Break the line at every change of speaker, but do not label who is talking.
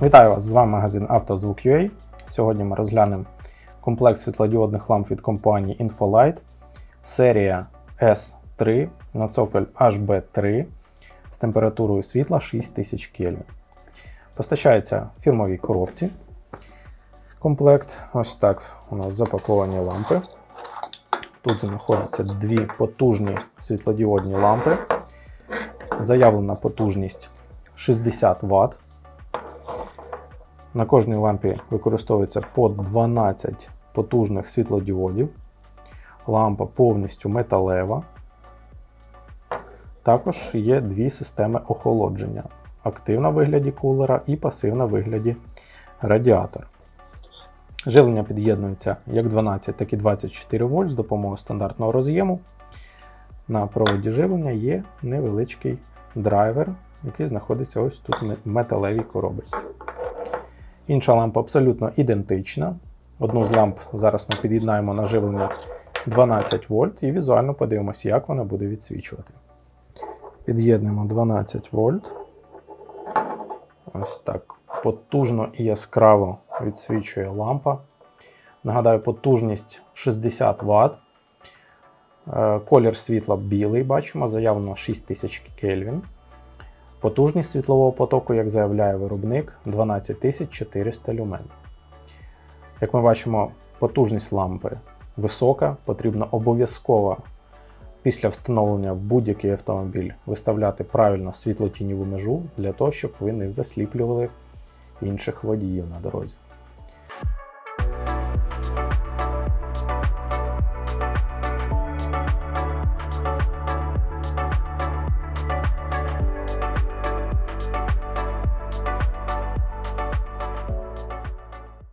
Вітаю вас! З вами магазин «Автозвук.UA». Сьогодні ми розглянемо комплект світлодіодних ламп від компанії Infolight, серія S3 на цоколь HB3 з температурою світла 6000 Кельвін. Постачається в фірмовій коробці. Комплект. Ось так у нас запаковані лампи. Тут знаходяться дві потужні світлодіодні лампи. Заявлена потужність 60 Вт. На кожній лампі використовується по 12 потужних світлодіодів. Лампа повністю металева. Також є дві системи охолодження: активна в вигляді кулера і пасивна в вигляді радіатора. Живлення під'єднується як 12, так і 24 вольт з допомогою стандартного роз'єму. На проводі живлення є невеличкий драйвер, який знаходиться ось тут в металевій коробочці. Інша лампа абсолютно ідентична. Одну з ламп зараз ми під'єднаємо на живлення 12 вольт і візуально подивимося, як вона буде відсвічувати. Під'єднуємо 12 вольт. Ось так потужно і яскраво відсвічує лампа. Нагадаю, потужність 60 Вт. Е, Колір світла білий, бачимо, заявлено 6000 Кельвін. Потужність світлового потоку, як заявляє виробник, 12400 люмен. Як ми бачимо, потужність лампи висока, потрібно обов'язково після встановлення в будь-який автомобіль виставляти правильно світло-тіньову межу для того, щоб ви не засліплювали інших водіїв на дорозі.